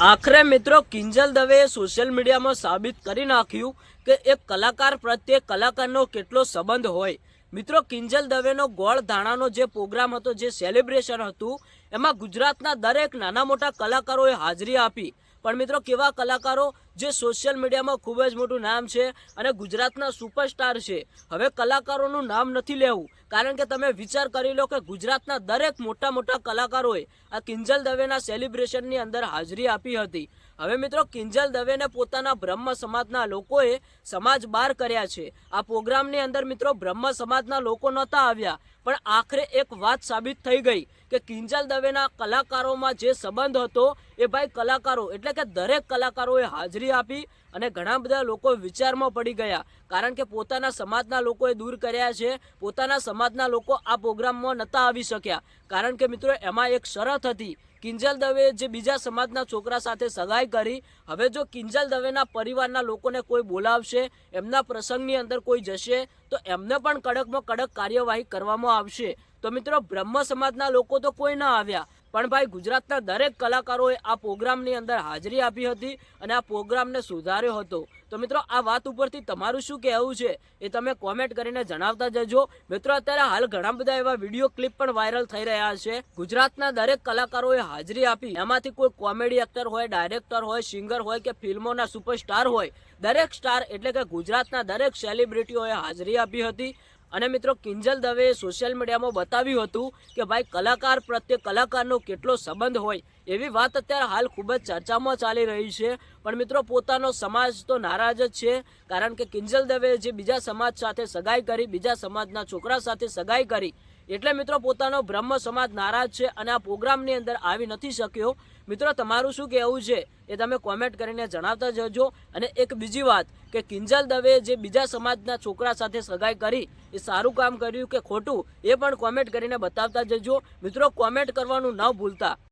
આખરે મિત્રો કિંજલ દવેએ સોશિયલ મીડિયામાં સાબિત કરી નાખ્યું કે એક કલાકાર પ્રત્યે કલાકારનો કેટલો સંબંધ હોય. મિત્રો, કિંજલ દવેનો ગોળ ધાણાનો જે પ્રોગ્રામ હતો, જે સેલિબ્રેશન હતું, એમાં ગુજરાતના દરેક નાના મોટા કલાકારોએ હાજરી આપી. પણ મિત્રો, કેવા કલાકારો જે સોશિયલ મીડિયામાં ખૂબ જ મોટું નામ છે અને ગુજરાતના સુપરસ્ટાર છે. હવે કલાકારોનું નામ નથી લેવું, કારણ કે તમે વિચાર કરી લો કે ગુજરાતના દરેક મોટા મોટા કલાકારોએ આ કિંજલ દવેના સેલિબ્રેશનની અંદર હાજરી આપી હતી. હવે મિત્રો, કિંજલ દવેને પોતાના બ્રહ્મ સમાજના લોકોએ સમાજ બહાર કર્યા છે. આ પ્રોગ્રામની અંદર મિત્રો, બ્રહ્મ સમાજના લોકો નહોતા આવ્યા, પણ આખરે એક વાત સાબિત થઈ ગઈ કે કિંજલ દવેના કલાકારોમાં જે સંબંધ હતો એ ભાઈ કલાકારો, એટલે કે દરેક કલાકારોએ હાજરી આપી અને ઘણા બધા લોકો વિચારમાં પડી ગયા. કારણ કે પોતાના સમાજના લોકોએ દૂર કર્યા છે. પોતાના સમાજના લોકો આ પ્રોગ્રામમાં નહોતા આવી શક્યા. કારણ કે મિત્રો, એમાં એક શરત હતી. કિંજલ દવે જે બીજા સમાજના છોકરા સાથે સગાઈ કરી, હવે જો કિંજલ દવેના પરિવારના લોકોને કોઈ બોલાવશે, એમના પ્રસંગની અંદર કોઈ જશે, તો એમને પણ કડકમાં કડક કાર્યવાહી કરવામાં આવશે. તો મિત્રો, બ્રહ્મ સમાજના લોકો તો કોઈ ના આવ્યા. પણ ભાઈ ગુજરાતના દરેક કલાકારોએ આ પ્રોગ્રામની અંદર હાજરી આપી હતી અને આ પ્રોગ્રામને સુધાર્યો હતો. તો મિત્રો, આ વાત ઉપરથી તમારું શું કહેવું છે એ તમે કોમેન્ટ કરીને જણાવતા જજો. મિત્રો, અત્યારે હાલ ઘણા બધા એવા વીડિયો ક્લિપ પણ વાયરલ થઈ રહ્યા છે. ગુજરાતના દરેક કલાકારોએ હાજરી આપી. એમાંથી કોઈ કોમેડી એક્ટર હોય ડાયરેક્ટર હોય સિંગર હોય કે ફિલ્મોના સુપરસ્ટાર હોય, દરેક સ્ટાર એટલે કે ગુજરાતના દરેક સેલિબ્રિટીઓએ હાજરી આપી હતી. અને મિત્રો કિંજલ દવેએ સોશિયલ મીડિયામાં બતાવ્યું હતું કે ભાઈ કલાકાર પ્રત્યે કલાકારનો કેટલો સંબંધ હોય એવી વાત અત્યારે હાલ ખૂબ જ ચર્ચામાં ચાલી રહી છે. પણ મિત્રો પોતાનો સમાજ તો નારાજ જ છે, કારણ કે કિંજલ દવેએ જે બીજા સમાજ સાથે સગાઈ કરી, બીજા સમાજના છોકરા સાથે સગાઈ કરી એટલે મિત્રો પોતાનો બ્રહ્મ સમાજ નારાજ છે અને આ પ્રોગ્રામની અંદર આવી નથી શક્યો. મિત્રો, તમારું શું કહેવું છે એ તમે કોમેન્ટ કરીને જણાવતા જજો. અને એક બીજી વાત કે કિંજલ દવે જે બીજા સમાજના છોકરા સાથે સગાઈ કરી, એ સારું કામ કર્યું કે ખોટું, એ પણ કોમેન્ટ કરીને બતાવતા જજો. મિત્રો કોમેન્ટ કરવાનું ન ભૂલતા.